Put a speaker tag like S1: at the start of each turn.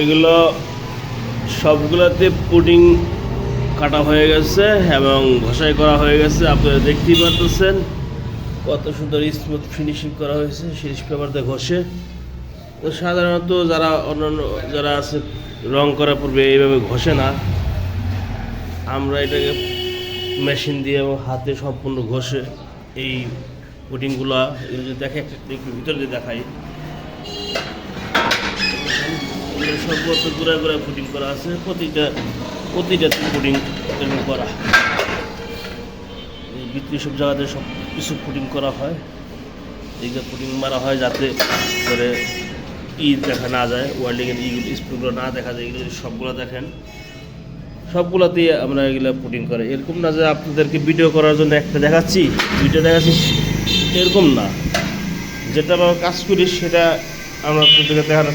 S1: এগুলো সবগুলোতে পুডিং কাটা হয়ে গেছে এবং ঘষাই করা হয়ে গেছে, আপনারা দেখতেই পারতেছেন। কত সুন্দর স্মুথ ফিনিশিং করা হয়েছে সিরিজ পেপার দিয়ে ঘষে। তো সাধারণত যারা অন্যান্য, যারা আছে, রং করার পূর্বে এইভাবে ঘষে না। আমরা এটাকে মেশিন দিয়ে এবং হাতে সম্পূর্ণ ঘষে এই পুডিংগুলো এগুলো যদি দেখে একটা ভিতর দেখাই। এগুলো সবগুলো গুঁড়া পুডিং করা আছে, প্রতিটা প্রতিটা পুডিং এরকম করা ভিতরে সব জায়গাতে সব কিছু ফুটিং করা হয়। এইগুলো পুডিং মারা হয় যাতে করে ঈদ দেখা না যায় ওয়ার্ল্ডিংয়ের ইগুলো স্প্রুগুলো না দেখা যায়, এগুলো সবগুলো দেখেন। সবগুলোতেই আমরা এগুলো পুডিং করে। এরকম না যে আপনাদেরকে ভিডিও করার জন্য একটা দেখাচ্ছি ভিডিও দেখাচ্ছি, এরকম না। যেটা আমরা কাজ করি সেটা আমরা আপনাদেরকে দেখানোর